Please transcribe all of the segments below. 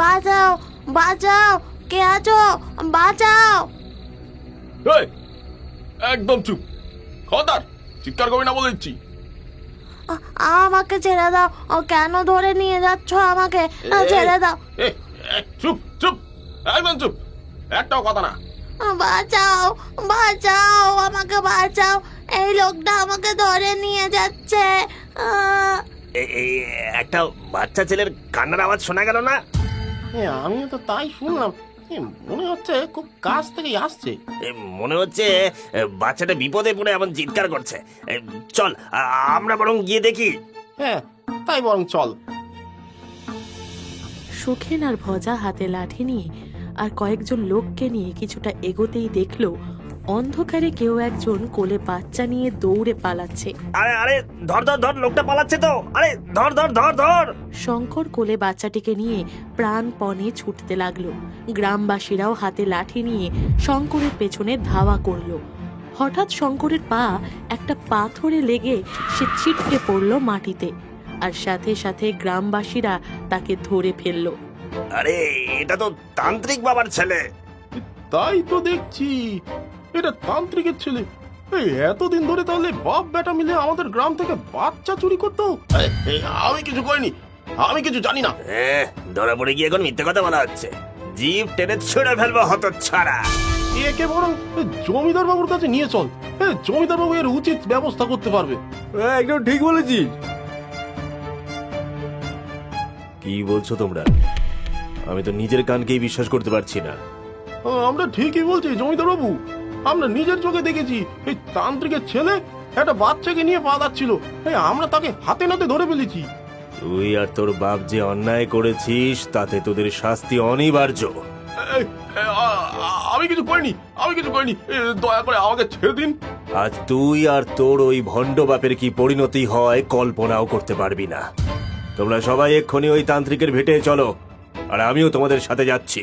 বাঁচাও বাঁচাও। কে আছো? বাঁচাও। এই, একদম চুপ। খবরদার চিৎকার করবি না বলে দিচ্ছি। আ- আমাকে ছেড়ে দাও। ও কেন ধরে নিয়ে যাচ্ছ আমাকে? আ, ছেড়ে দাও। এ, এ, চুপ চুপ একদম চুপ। একটাও কথা না। বাঁচাও বাঁচাও আমাকে বাঁচাও। এই লোকটা আমাকে ধরে নিয়ে যাচ্ছে। আহ, এ- এই একটা বাচ্চা ছেলের কান্নার আওয়াজ শোনা গেল না? আমিও তো তাই শুনলাম। এ, মনে হচ্ছে খুব কাছ থেকেই আসছে। এ, মনে হচ্ছে এ, বাচ্চাটা বিপদে পড়ে এমন চিৎকার করছে। এ, চল আ- আমরা বরং গিয়ে দেখি। হ্যাঁ তাই বরং চল। সুখেন আর ভজা হাতে লাঠি নিয়ে আর কয়েকজন লোককে নিয়ে কিছুটা এগোতেই দেখল অন্ধকারে কেউ একজন কোলে বাচ্চা নিয়ে দৌড়ে পালাচ্ছে। আরে আরে ধর ধর ধর লোকটা পালাচ্ছে তো। আরে ধর ধর ধর ধর। শঙ্কর কোলে বাচ্চাটিকে নিয়ে প্রাণপণে ছুটতে লাগল। গ্রামবাসীরাও হাতে লাঠি নিয়ে শঙ্করের পেছনে ধাওয়া করল। হঠাৎ শঙ্করের পা একটা পাথরে লেগে সে ছিটকে পড়ল মাটিতে আর সাথে সাথে গ্রামবাসীরা তাকে ধরে ফেলল। আরে এটা তো তান্ত্রিক বাবার ছেলে। তাই তো দেখছি। এটা তান্ত্রিকের ছেলে। এই এতদিন ধরে তাহলে বাপ বেটা মিলে আমাদের গ্রাম থেকে বাচ্চা চুরি করতো? আমি কিছু করিনি আমি কিছু জানি না। হ্যাঁ ধরা পড়ে গিয়ে এখন মিথ্যে কথা বলা হচ্ছে। জিপ টেনে ছুড়ে ফেলব হত ছাড়া একে বরং জমিদার বাবুর কাছে নিয়ে চল। জমিদার বাবু এর উচিত ব্যবস্থা করতে পারবে। একদম ঠিক বলেছিস। কি বলছো তোমরা? আমি তো নিজের কানকেই বিশ্বাস করতে পারছি না। ও, আমরা ঠিকই বলছি জমিদার বাবু। আমরা নিজের চোখে দেখেছি। এই তান্ত্রিকের ছেলে একটা বাচ্চাকে নিয়ে পালাচ্ছিল এই আমরা তাকে হাতে নাতে ধরে ফেলেছি। তুই আর তোর বাপ যে অন্যায় করেছিস তাতে তোদের শাস্তি অনিবার্য। আমি কিছু করিনি আমি কিছু করিনি। দয়া করে আমাকে ছেড়ে দিন। আজ তুই আর তোর ওই ভণ্ড বাপের কি পরিণতি হয় কল্পনাও করতে পারবি না। তোমরা সবাই এক্ষুনি ওই তান্ত্রিকের ভেটে চলো আর আমিও তোমাদের সাথে যাচ্ছি।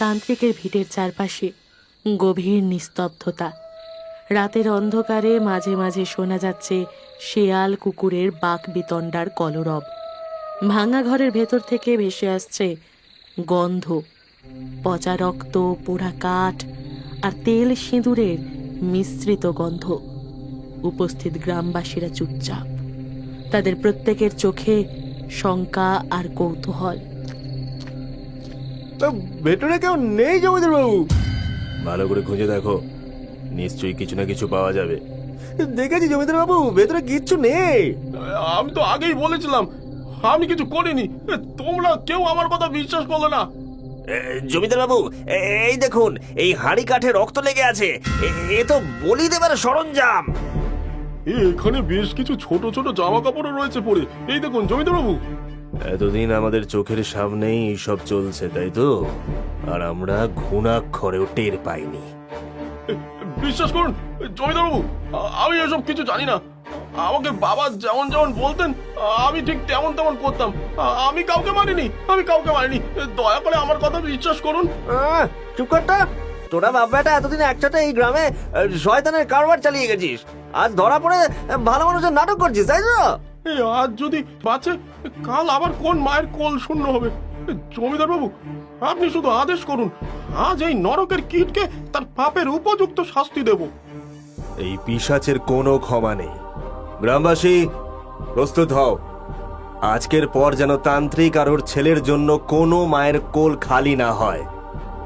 তান্ত্রিকের ভিটের চারপাশে গভীর নিস্তব্ধতা। রাতের অন্ধকারে মাঝে মাঝে শোনা যাচ্ছে শেয়াল কুকুরের বাক বিতণ্ডার কলরব। ভাঙা ঘরের ভেতর থেকে ভেসে আসছে গন্ধ। পচা রক্ত, পোড়া কাঠ আর তেল সিঁদুরের মিশ্রিত গন্ধ। উপস্থিত গ্রামবাসীরা চুপচাপ। তাদের প্রত্যেকের চোখে শঙ্কা আর কৌতূহল। ভেতরে কেউ নেই জমিদার বাবু ভালো করে খুঁজে দেখো। নিশ্চয়ই কিছু না কিছু পাওয়া যাবে। দেখেছি জমিদার বাবু ভেতরে কিচ্ছু নেই। আমি তো আগেই বলেছিলাম আমি কিছু করিনি। তোমরা কেউ আমার কথা বিশ্বাস করলে না। জমিদার বাবু এই দেখুন এই হাঁড়ি কাঠে রক্ত লেগে আছে। এ- তো বলি দেবার সরঞ্জাম। এ, এখানে বেশ কিছু ছোট ছোট জামা কাপড়ও রয়েছে পরে এই দেখুন জমিদার বাবু এতদিন আমাদের চোখের সামনেই এইসব চলছে তাই তো? আর আমরা ঘুণাক্ষরেও টের পাইনি। বিশ্বাস করুন জমিদার বাবু আমি এসব কিছু জানি না। আমাকে বাবা যেমন যেমন বলতেন আমি ঠিক তেমন তেমন করতাম। আমি কাউকে মানিনি আমি কাউকে মানিনি। দয়া করে আমার কথা বিশ্বাস করুন। চুপ করটা তোরা বাপ বেটা এতদিন একসাথে এই গ্রামে শয়তানের কারবার চালিয়ে গেছিস। আজ ধরা পড়ে ভালো মানুষের নাটক করছিস তাই তো? এই আজ যদি বাঁচে কাল আবার কোন মায়ের কোল শূন্য হবে? জমিদার বাবু আপনি শুধু আদেশ করুন আজ এই নরকের কীটকে তার পাপের উপযুক্ত শাস্তি দেব। এই পিশাচের কোনো ক্ষমা নেই। গ্রামবাসী প্রস্তুত হও। আজকের পর যেন তান্ত্রিক আর ওর ছেলের জন্য কোনো মায়ের কোল খালি না হয়।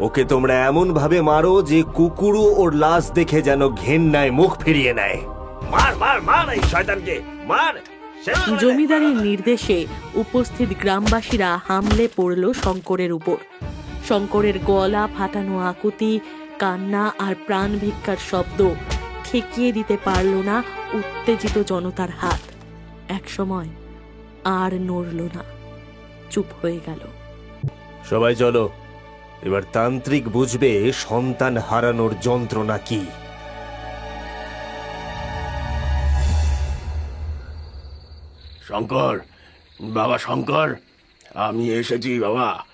ওকে তোমরা এমন ভাবে মারো যে কুকুরও ওর লাশ দেখে যেন ঘেন্নায় মুখ ফিরিয়ে নেয়। মার মার মার এই শয়তানকে মার। জমিদারের নির্দেশে উপস্থিত গ্রামবাসীরা হামলে পড়ল শঙ্করের উপর। শঙ্করের গলা, ফাটানো আকুতি, কান্না আর প্রাণ ভিক্ষার শব্দ ঠেকিয়ে দিতে পারল না উত্তেজিত জনতার হাত। একসময় আর নড়ল না। চুপ হয়ে গেল। সবাই চলো, এবার তান্ত্রিক বুঝবে সন্তান হারানোর যন্ত্রণা কি। শঙ্কর বাবা শঙ্কর আমি এসেছি বাবা।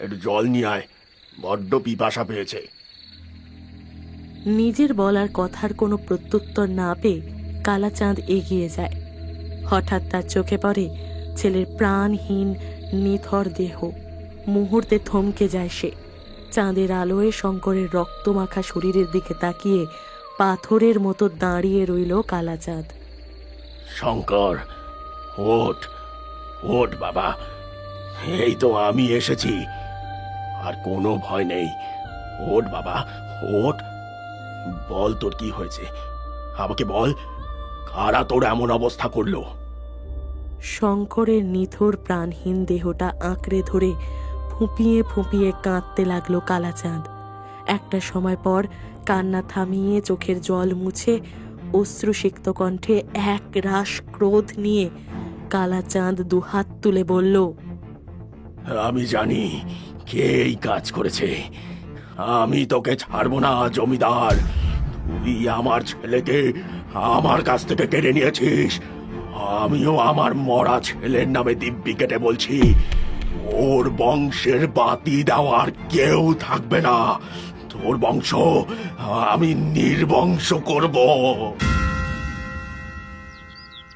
একটু জল নিয়ে আয় বড্ড পিপাসা পেয়েছে। নিজের বলার কথার কোনো প্রত্যুত্তর না পেয়ে কালাচাঁদ এগিয়ে যায়। হঠাৎ তার চোখে পড়ে ছেলের প্রাণহীন নিথর দেহ। মুহূর্তে থমকে যায় সে। চাঁদের আলোয় শঙ্করের রক্তমাখা শরীরের দিকে তাকিয়ে পাথরের মতো দাঁড়িয়ে রইল কালাচাঁদ। শঙ্কর ওঠ ওঠ বাবা। এই তো আমি এসেছি। আর কোনো ভয় নেই। ওঠ বাবা, ওঠ। বল তোর কি হয়েছে? আমাকে বল, কারা তোর এমন অবস্থা করল? শঙ্করের নিথর প্রাণহীন দেহটা আঁকড়ে ধরে ফুঁপিয়ে ফুঁপিয়ে কাঁদতে লাগল কালাচাঁদ। একটা সময় পর কান্না থামিয়ে চোখের জল মুছে অশ্রুসিক্ত কণ্ঠে এক রাস ক্রোধ নিয়ে কালাচাঁদ দুহাত তুলে বলল, আমি জানি কে এই কাজ করেছে। আমি তোকে ছাড়বো না, জমিদার। তুই আমার ছেলেকে আমার কাছ থেকে কেড়ে নিয়েছিস। আমিও আমার মরা ছেলের নামে দিব্যি কেটে বলছি, তোর বংশের বাতি দেওয়ার কেউ থাকবে না। তোর বংশ আমি নির্বংশ করব।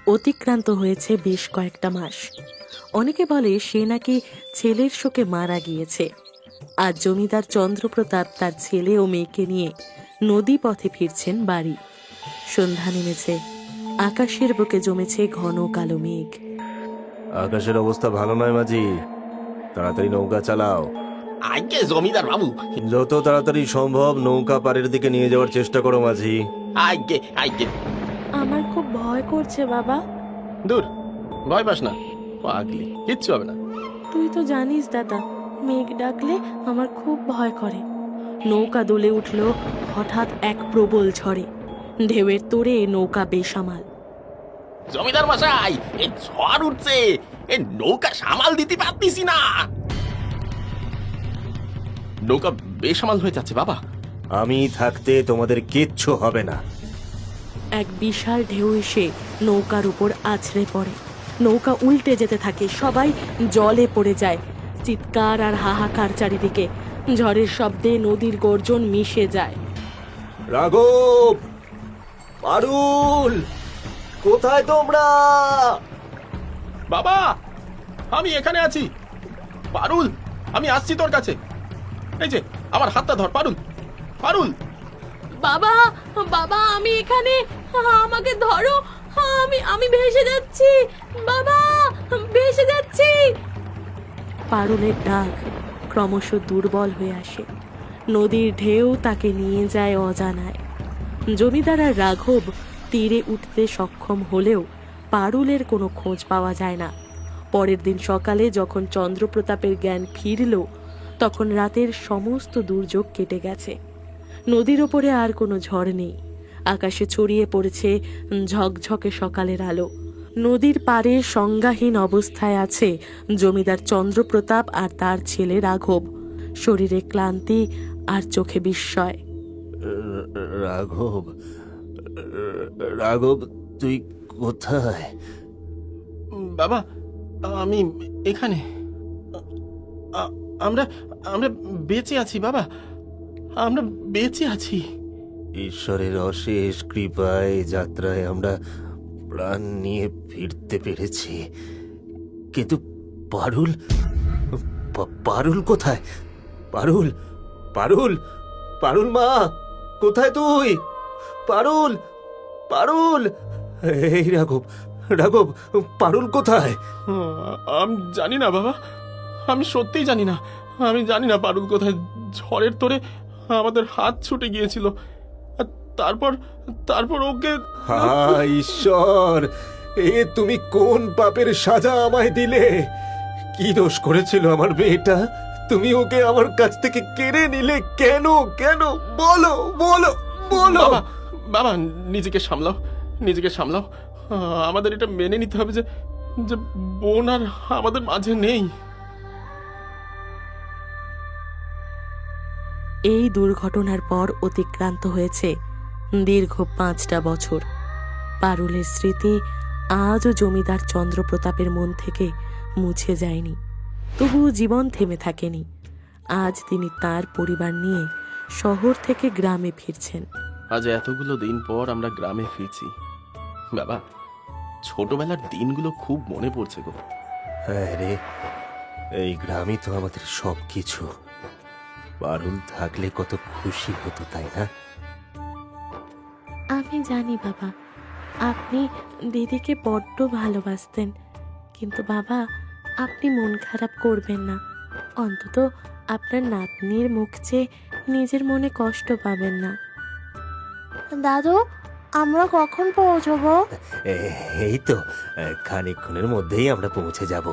অতিক্রান্ত হয়েছে বেশ কয়েকটা মাস। অনেকে বলে সে নাকি ছেলের শোকে মারা গিয়েছে। আর জমিদার চন্দ্রপ্রতাপ তার ছেলে ও মেয়েকে নিয়ে নদী পথে ফিরছেন বাড়ি। সন্ধ্যা নেমেছে। আকাশের বুকে জমেছে ঘন কালো মেঘ। আকাশের অবস্থা ভালো নয় মাঝি। তাড়াতাড়ি নৌকা চালাও। আগে জমিদার বাবু। যত তাড়াতাড়ি সম্ভব নৌকা পাড়ের দিকে নিয়ে যাওয়ার চেষ্টা করো মাঝি। আগে আগে আমার খুব ভয় করছে বাবা। দূর ভয় পাস না। পাগলি কিচ্ছু হবে না। তুই তো জানিস দাদা মেঘ ডাকলে আমার খুব ভয় করে। নৌকা দোলে উঠল হঠাৎ এক প্রবল ঝড়ে। ঢেউয়ের তোড়ে নৌকা বেসামাল জমিদার মশাই এই ঝড় উঠছে। এ নৌকা সামাল দিতে পারতেছি না। নৌকা বেসামাল হয়ে যাচ্ছে বাবা। আমি থাকতে তোমাদের কিচ্ছু হবে না। এক বিশাল ঢেউ এসে নৌকার উপর আছড়ে পড়ে। নৌকা উল্টে যেতে থাকে সবাই জলে পড়ে যায়। চিৎকার আর হাহাকার চারিদিকে ঝড়ের শব্দে নদীর গর্জন মিশে যায়। রাঘব! পারুল! কোথায় তোমরা? বাবা আমি এখানে আছি। পারুল আমি আসছি তোর কাছে। এই যে আমার হাতটা ধর পারুল। পারুল! বাবা বাবা আমি এখানে। আমাকে ধরো। আমি আমি ভেসে যাচ্ছি। বাবা, ভেসে যাচ্ছি। পারুলের ডাক ক্রমশ দুর্বল হয়ে আসে। নদীর ঢেউ তাকে নিয়ে যায় অজানায়। জমিদার রাঘব তীরে উঠতে সক্ষম হলেও পারুলের কোনো খোঁজ পাওয়া যায় না। পরের দিন সকালে যখন চন্দ্রপ্রতাপের জ্ঞান ফিরল, তখন রাতের সমস্ত দুর্যোগ কেটে গেছে। নদীর ওপরে আর কোনো ঝড় নেই। আকাশে ছড়িয়ে পড়েছে ঝকঝকে সকালের আলো। নদীর পাড়ে সংজ্ঞাহীন অবস্থায় আছে জমিদার চন্দ্রপ্রতাপ আর তার ছেলে রাঘব। শরীরে ক্লান্তি আর চোখে বিস্ময়। রাঘব রাঘব তুই কোথায়? বাবা আমি এখানে। আমরা আমরা বেঁচে আছি বাবা। আমরা বেঁচে আছি। ঈশ্বরের অশেষ কৃপায় যাত্রায় আমরা প্রাণ নিয়ে ফিরতে পেরেছি। কিন্তু পারুল পারুল কোথায়? পারুল পারুল পারুল মা, কোথায় তুই? পারুল পারুল! এই রাঘব রাঘব, পারুল কোথায়? আমি জানি না বাবা, আমি সত্যিই জানি না। আমি জানি না পারুল কোথায় ঝড়ের তোরে আমাদের হাত ছুটে গিয়েছিল। তারপর তারপর ওকে হা ঈশ্বর এ তুমি কোন পাপের সাজা আমায় দিলে? কি দোষ করেছিল আমার মেয়েটা? তুমি ওকে আমার কাছ থেকে কেড়ে নিলে কেন? কেন? বলো বলো বলো। বাবা বাবা নিজেকে সামলাও নিজেকে সামলাও। আমাদের এটা মেনে নিতে হবে যে যে বোন আর আমাদের মাঝে নেই। এই দুর্ঘটনার পর অতিক্রান্ত হয়েছে দীর্ঘ পাঁচটা বছর। পারুলের স্মৃতি আজও জমিদার চন্দ্রপ্রতাপের মন থেকে মুছে যায়নি। তবুও জীবন থেমে থাকেনি। আজ তিনি তার পরিবার নিয়ে শহর থেকে গ্রামে ফিরছেন। আজ এতগুলো দিন পর আমরা গ্রামে ফিরছি। বাবা ছোটবেলার দিনগুলো খুব মনে পড়ছে গো। হ্যাঁ রে এই গ্রামই তো আমাদের সব কিছু পারুল থাকলে কত খুশি হতো তাই না? আমি জানি বাবা। আপনি দিদিকে বড্ড ভালোবাসতেন। কিন্তু বাবা আপনি মন খারাপ করবেন না। অন্তত আপনার নাতনির মুখ চেয়ে নিজের মনে কষ্ট পাবেন না। দাদু আমরা কখন পৌঁছবো? এই তো খানিকক্ষণের মধ্যেই আমরা পৌঁছে যাব।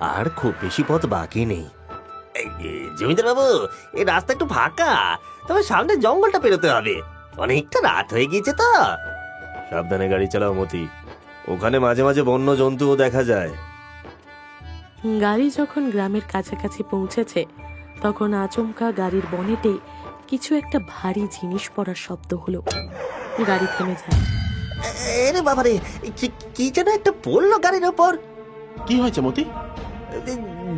আর খুব বেশি পথ বাকি নেই। জমিদার বাবু এই রাস্তা একটু ফাঁকা। তবে সামনে জঙ্গলটা পেরোতে হবে। অনেকটা রাত হয়ে গিয়েছে তো। সাবধানে গাড়ি চালাও মতি। ওখানে মাঝে মাঝে বন্য জন্তুও দেখা যায়। গাড়ি যখন গ্রামের কাছাকাছি পৌঁছেছে তখন আচমকা গাড়ির বনেটে কিছু একটা ভারী জিনিস পড়ার শব্দ হলো। গাড়ি থেমে যায়। এরে বাবারে কি যেন একটা পড়ল গাড়ির ওপর। কি হয়েছে মতি?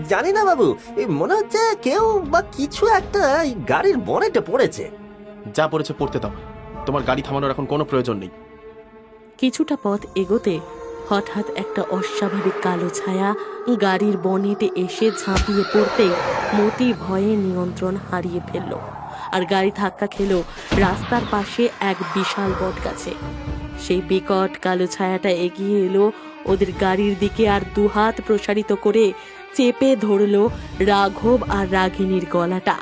জানি না বাবু মনে হচ্ছে কেউ বা কিছু একটা গাড়ির বনেটে পড়েছে। যা পড়েছে পড়তে দাও। তোমার গাড়ি থামানোর এখন কোনো প্রয়োজন নেই। কিছুটা পথ এগোতে হঠাৎ একটা অস্বাভাবিক কালো ছায়া গাড়ির বনেটে এসে ঝাঁপিয়ে পড়তে মতি ভয়ে নিয়ন্ত্রণ হারিয়ে ফেলল আর গাড়ি ধাক্কা খেল রাস্তার পাশে এক বিশাল বট গাছে সেই বিকট কালো ছায়াটা এগিয়ে এলো ওদের গাড়ির দিকে আর দুহাত প্রসারিত করে চেপে ধরলো রাঘব আর রাগিনীর গলাটা।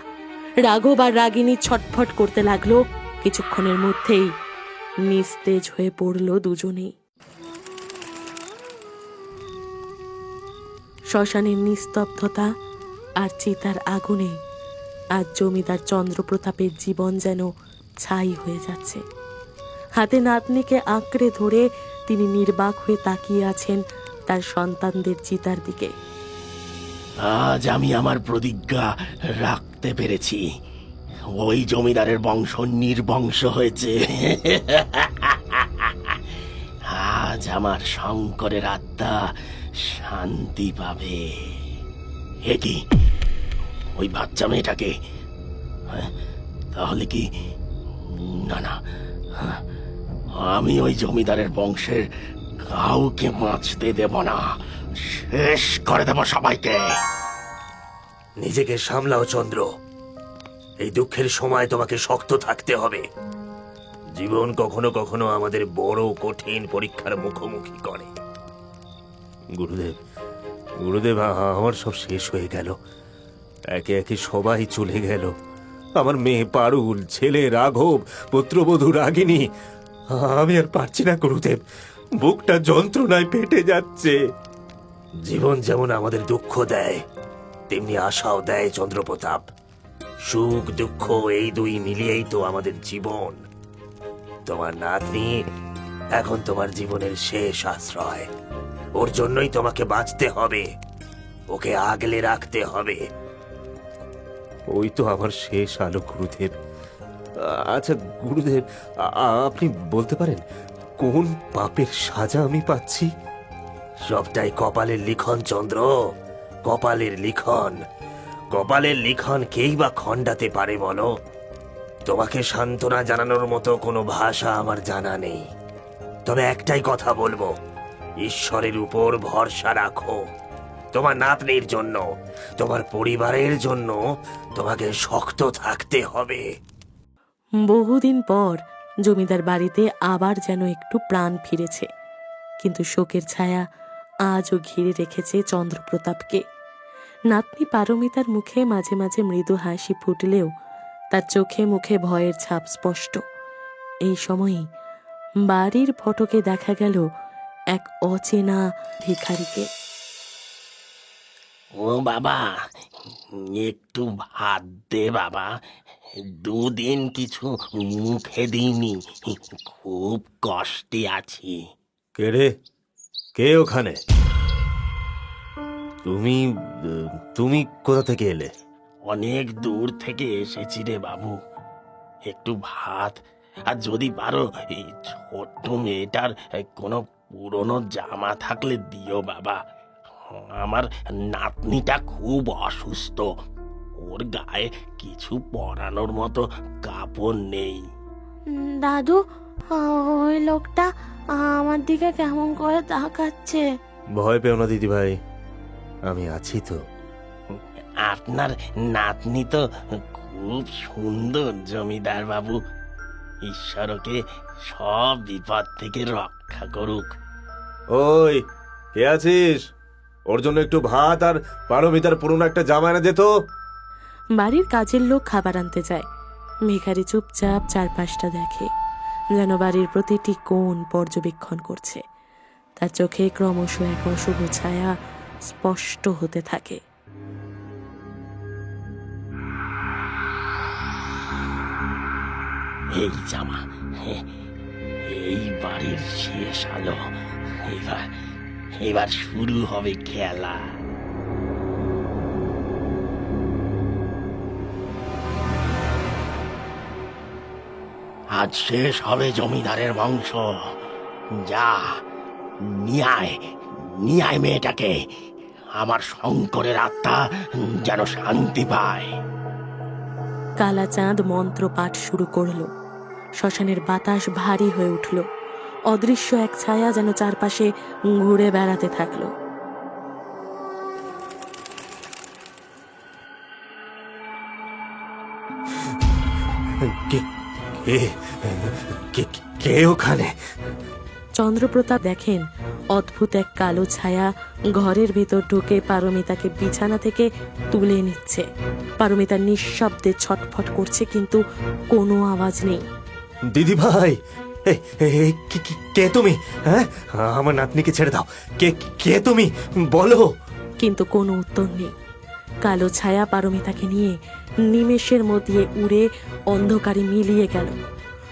রাঘব আর রাগিনী ছটফট করতে লাগল। কিছুক্ষণের মধ্যেই নিস্তেজ হয়ে পড়ল দুজনেই। শ্মশানের নিস্তব্ধতা আর চিতার আগুনে আজ জমিদার চন্দ্রপ্রতাপের জীবন যেন ছাই হয়ে যাচ্ছে। হাতে নাতনিকে আঁকড়ে ধরে তিনি নির্বাক হয়ে তাকিয়ে আছেন তার সন্তানদের চিতার দিকে। আজ আমি আমার প্রতিজ্ঞা রাখতে পেরেছি। ওই জমিদারের বংশ নির্বংশ হয়েছে। আজ আমার শঙ্করের আত্মা শান্তি পাবে। হে কি? ওই বাচ্চা মেয়েটাকে? হ্যাঁ, তাহলে কি? না না। হ্যাঁ, আমি ওই জমিদারের বংশের কাউকে বাঁচতে দেব না। শেষ করে দেব সবাইকে। নিজেকে সামলাও, চন্দ্র। এই দুঃখের সময় তোমাকে শক্ত থাকতে হবে। জীবন কখনো কখনো আমাদের বড় কঠিন পরীক্ষার মুখোমুখি করে। গুরুদেব গুরুদেব আমার সব শেষ হয়ে গেল। একে একে সবাই চলে গেল। আমার মেয়ে পারুল, ছেলে রাঘব, পুত্রবধূ রাগিনী। আমি আর পারছি না, গুরুদেব। বুকটা যন্ত্রণায় পেটে যাচ্ছে। জীবন যেমন আমাদের দুঃখ দেয় তেমনি আশাও দেয় চন্দ্রপ্রতাপ। সুখ দুঃখ এই দুই মিলিয়েই তো আমাদের জীবন। তোমার নাতনি এখন তোমার জীবনের শেষ আশ্রয়। ওর জন্যই তোমাকে বাঁচতে হবে। ওকে আগলে রাখতে হবে। ওই তো আমার শেষ আলো গুরুদেব। আচ্ছা গুরুদেব আপনি বলতে পারেন কোন পাপের সাজা আমি পাচ্ছি? সবটাই কপালের লিখন চন্দ্র। কপালের লিখন। কপালের লিখন কেই বা খণ্ডাতে পারে বলো? তোমাকে সান্ত্বনা জানানোর মতো কোনো ভাষা আমার জানা নেই। তবে একটাই কথা বলব, ঈশ্বরের উপর ভরসা রাখো। তোমার নাতনির জন্য, তোমার পরিবারের জন্য তোমাকে শক্ত থাকতে হবে। বহুদিন পর জমিদার বাড়িতে আবার যেন একটু প্রাণ ফিরেছে। কিন্তু শোকের ছায়া আজও ঘিরে রেখেছে চন্দ্রপ্রতাপকে। নাতনি পারমিতার মুখে মাঝে মাঝে মৃদু হাসি ফুটলেও তার চোখে মুখে ভয়ের ছাপ স্পষ্ট। এই সময়ই বাড়ির ফটকে দেখা গেল এক অচেনা ভিখারিকে। ও বাবা একটু ভাত দে বাবা। দুদিন কিছু মুখে দিইনি খুব কষ্টে আছি। কে রে? কে ওখানে? তুমি তুমি কোথা থেকে এলে? অনেক দূর থেকে এসেছি রে বাবু। একটু ভাত আর যদি পারো এই ছোট্ট মেয়েটার কোনো পুরনো জামা থাকলে দিও বাবা। আমার নাতনিটা খুব অসুস্থ। ওর গায়ে কিছু পরানোর মতো কাপড় নেই। দাদু ওই লোকটা আমার দিকে কেমন করে তাকাচ্ছে। ভয় পেও না দিদি ভাই আমি আছি তো। আপনার নাতনি তো খুব সুন্দর জমিদার বাবু। ঈশ্বরকে সব বিপদ থেকে রক্ষা করুক। ওই কে আছিস? ওর জন্য একটু ভাত আর পারমিতার পুরনো একটা জামা এনে যেত বাড়ির কাজের লোক খাবার আনতে যায়। ভিখারি চুপচাপ চারপাশটা দেখে। যেন বাড়ির প্রতিটি কোণ পর্যবেক্ষণ করছে। তার চোখে ক্রমশ এক অশুভ ছায়া স্পষ্ট হতে থাকে। এই জামা এই বাড়ির শেষ আলো, এবার এবার শুরু হবে খেলা। আজ শেষ হবে জমিদারের বংশ। যা নিয়ায় নিয়ায় মেয়েটাকে। আমার শঙ্করের আত্মা যেন শান্তি পায়। কালা চাঁদ মন্ত্র পাঠ শুরু করল। শ্মশানের বাতাস ভারী হয়ে উঠল। অদৃশ্য এক ছায়া যেন চারপাশে ঘুরে বেড়াতে থাকল। কে কে? কে কে ওখানে? চন্দ্রপ্রতাপ দেখেন অদ্ভুত এক কালো ছায়া ঘরের ভেতর ঢুকে পারমিতাকে বিছানা থেকে তুলে নিচ্ছে। পারমিতা নিঃশব্দে ছটফট করছে কিন্তু কোনো আওয়াজ নেই। দিদি ভাই কে তুমি? হ্যাঁ? আমার নাতনিকে ছেড়ে দাও। কে কে তুমি? বলো। কিন্তু কোনো উত্তর নেই। কালো ছায়া পারমিতাকে নিয়ে নিমেষের মধ্যে উড়ে অন্ধকারে মিলিয়ে গেল।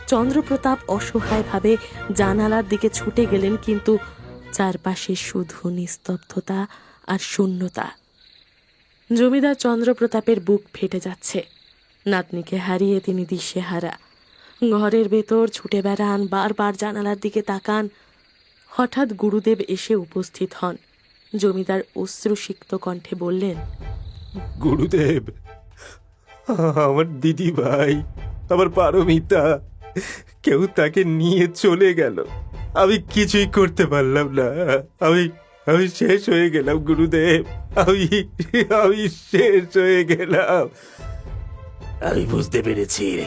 চন্দ্রপ্রতাপ অসহায়ভাবে জানালার দিকে ছুটে গেলেন, কিন্তু চারপাশে শুধু নিস্তব্ধতা আর শূন্যতা। জমিদার চন্দ্রপ্রতাপের বুক ফেটে যাচ্ছে। নাতনিকে হারিয়ে তিনি দিশেহারা। ঘরের ভেতর ছুটে বেড়ান, বারবার জানালার দিকে তাকান। হঠাৎ গুরুদেব এসে উপস্থিত হন। জমিদার অশ্রুসিক্ত কণ্ঠে বললেন, গুরুদেব, আমার দিদি ভাই আমার পারমিতা কেউ তাকে নিয়ে চলে গেল। আমি কিছুই করতে পারলাম না। আমি আমি শেষ হয়ে গেলাম, গুরুদেব। আমি আমি শেষ হয়ে গেলাম। আমি বুঝতে পেরেছি।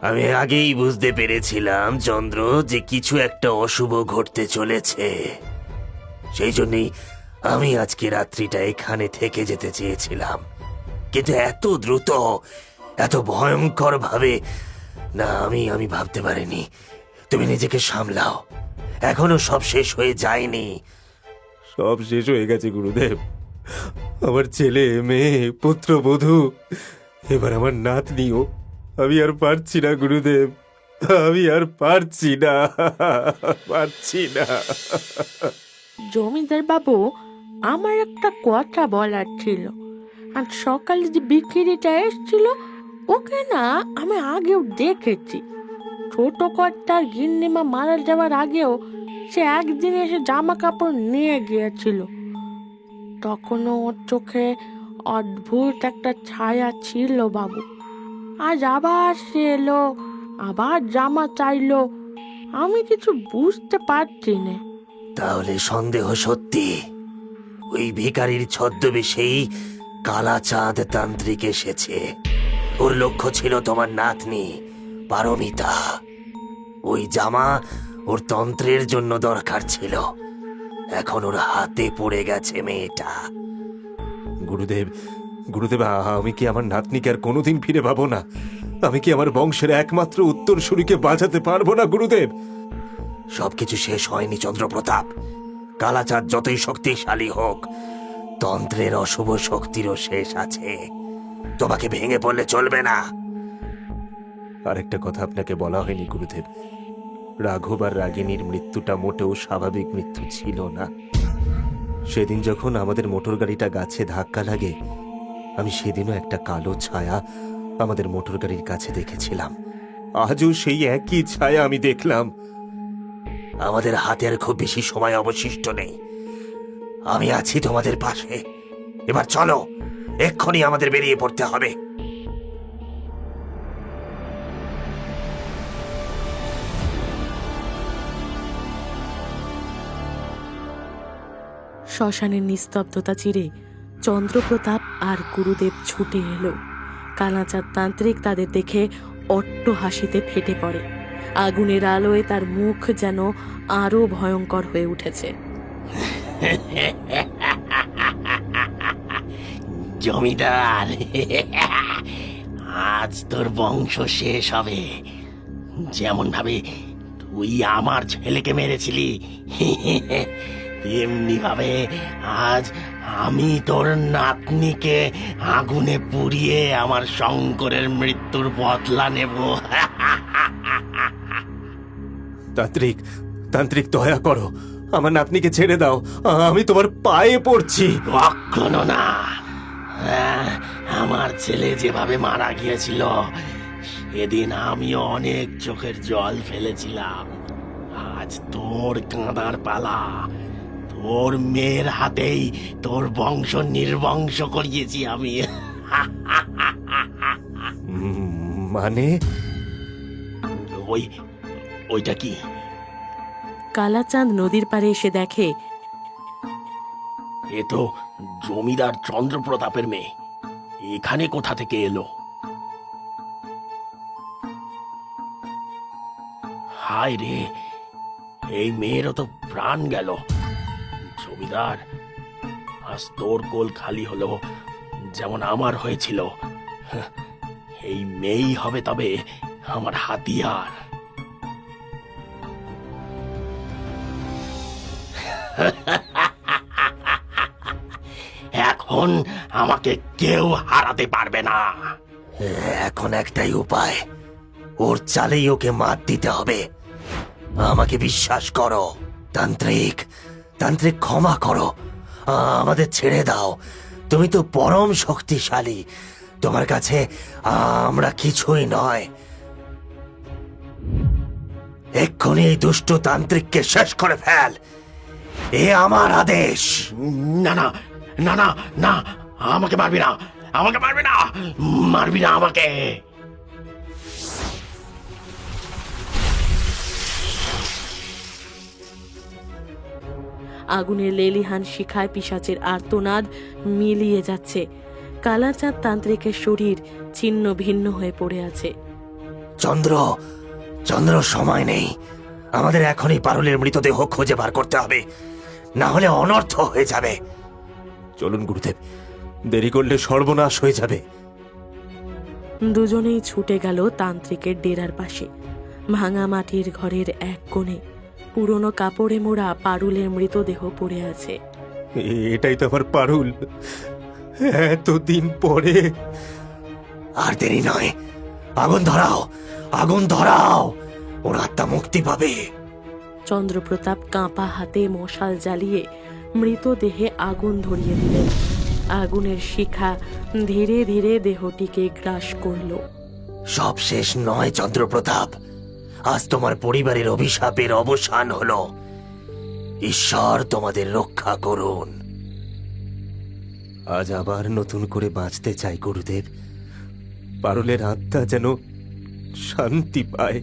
আমি আগেই বুঝতে পেরেছিলাম, চন্দ্র, যে কিছু একটা অশুভ ঘটতে চলেছে। সেই জন্যই আমি আজকে রাত্রিটা এখানে থেকে যেতে চেয়েছিলাম। কিন্তু এত দ্রুত, এত ভয়ঙ্কর ভাবে না আমি আমি ভাবতে পারিনি। তুমি নিজেকে সামলাও। এখনও সব শেষ হয়ে যায়নি। সব শেষ হয়ে গেছে গুরুদেব। আমার ছেলে মেয়ে পুত্রবধূ এবার আমার নাতনিও। আমি আর পারছি না গুরুদেব। আমি আর পারছি না পারছি না। জমিদার বাবু আমার একটা কথা বলার ছিল। আজ সকালে যে বিক্রিটা এসেছিল ওকে না, আমি আগেও দেখেছি। ছোট কর্তার গিন্নিমা মারা যাওয়ার আগেও সে একদিন এসে জামা কাপড় নিয়ে গিয়েছিল। তখনও ওর চোখে অদ্ভুত একটা ছায়া ছিল বাবু। আজ আবার সে এলো, আবার জামা চাইলো, আমি কিছু বুঝতে পারছি না। তাহলে সন্দেহ সত্যি? ওই ভিখারির ছদ্মবেশেই কালা চাঁদ তান্ত্রিক এসেছে। ওর লক্ষ্য ছিল তোমার নাতনি পারমিতা। ওই জামা ওর তন্ত্রের জন্য দরকার ছিল। এখন ওর হাতে পড়ে গেছে মেয়েটা। গুরুদেব গুরুদেব আমি কি আমার নাতনিকে আর কোনোদিন ফিরে পাবো না? আমি কি আমার বংশের একমাত্র উত্তরসূরিকে বাঁচাতে পারব না গুরুদেব? সবকিছু শেষ হয়নি চন্দ্রপ্রতাপ। কালাচাঁদ যতই শক্তিশালী হোক তন্ত্রের অশুভ শক্তিরও শেষ আছে। তোমাকে ভেঙে পড়লে চলবে না। আরেকটা কথা আপনাকে বলা হয়নি, গুরুদেব। রাঘব আর রাগিনীর মৃত্যুটা মোটেও স্বাভাবিক মৃত্যু ছিল না। সেদিন যখন আমাদের মোটর গাড়িটা গাছে ধাক্কা লাগে, আমি সেদিনও একটা কালো ছায়া আমাদের মোটর গাড়ির কাছে দেখেছিলাম। আজও সেই একই ছায়া আমি দেখলাম। আমাদের হাতে আর খুব বেশি সময় অবশিষ্ট নেই। আমি আছি তোমাদের পাশে। এবার চলো! এক্ষুনি আমাদের বেরিয়ে পড়তে হবে। শ্মশানের নিস্তব্ধতা চিরে চন্দ্রপ্রতাপ আর গুরুদেব ছুটে এলো। কালাচাঁদ তান্ত্রিক তাদের দেখে অট্ট হাসিতে ফেটে পড়ে। আগুনের আলোয় তার মুখ যেন আরও ভয়ঙ্কর হয়ে উঠেছে। জমিদার। আজ তোর বংশ শেষ হবে। যেমন ভাবে তুই আমার ছেলেকে মেরেছিলি তেমনি ভাবে আজ আমি তোর নাতনিকে আগুনে পুড়িয়ে আমার শঙ্করের মৃত্যুর বদলা নেব। তান্ত্রিক তান্ত্রিক দয়া করো। আমার নাতনিকে ছেড়ে দাও। আমি তোমার পায়ে পড়ছি। কখনো না আমার ছেলে যেভাবে মারা গিয়েছিল সেদিন আমিও অনেক চোখের জল ফেলেছিলাম। আজ তোর কাঁদার পালা তোর মেয়ের হাতেই তোর বংশ নির্বংশ করিয়েছি আমি। মানে? ওই ওইটা কি? কালাচাঁদ নদীর পাড়ে এসে দেখে এ তো জমিদার চন্দ্রপ্রতাপের মেয়ে। এখানে কোথা থেকে এলো? হায় রে এই মেয়েরও তো প্রাণ গেল। জমিদার আজ তোর কোল খালি হলো যেমন আমার হয়েছিল। হ্যাঁ, এই মেয়েই হবে তবে আমার হাতিয়ার। এখন আমাকে কেউ হারাতে পারবে না। এখন একটাই উপায়। ওর চালেই ওকে মাত দিতে হবে। আমাকে বিশ্বাস করো তান্ত্রিক। তান্ত্রিক ক্ষমা করো। আমাদের ছেড়ে দাও। তুমি তো পরম শক্তিশালী। তোমার কাছে আমরা কিছুই নয়। এক্ষুনি এই দুষ্ট তান্ত্রিককে শেষ করে ফেল। এ আমার আদেশ। না না না না না আমাকে মারবি না আমাকে মারবি না মারবি না আমাকে। আগুনের লেলিহান শিখায় পিসাচের আর্তনাদ মিলিয়ে যাচ্ছে। কালাচাঁদ তান্ত্রিকের শরীর ছিন্ন ভিন্ন হয়ে পড়ে আছে। চন্দ্র চন্দ্র সময় নেই। আমাদের এখনই পারুলের মৃতদেহ খুঁজে বার করতে হবে। না হলে অনর্থ হয়ে যাবে। চলুন গুরুদেব দেরি করলে সর্বনাশ হয়ে যাবে। দুজনেই ছুটে গেল তান্ত্রিকের ডেরার পাশে। ভাঙা মাটির ঘরের এক কোণে পুরনো কাপড়ে মোড়া পারুলের মৃতদেহ পড়ে আছে। এটাই তো আমার পারুল। এতদিন পরে। আর দেরি নয়। আগুন ধরাও আগুন ধরাও। ওর আত্মা মুক্তি পাবে। চন্দ্রপ্রতাপ কাঁপা হাতে মশাল জ্বালিয়ে মৃতদেহে আগুন ধরিয়ে দিলেন। আগুনের শিখা ধীরে ধীরে দেহটিকে গ্রাস করল। সব শেষ নয় চন্দ্রপ্রতাপ। আজ তোমার পরিবারের অভিশাপের অবসান হলো। ঈশ্বর তোমাদের রক্ষা করুন। আজ আবার নতুন করে বাঁচতে চাই গুরুদেব। পারলের আত্মা যেন শান্তি পায়।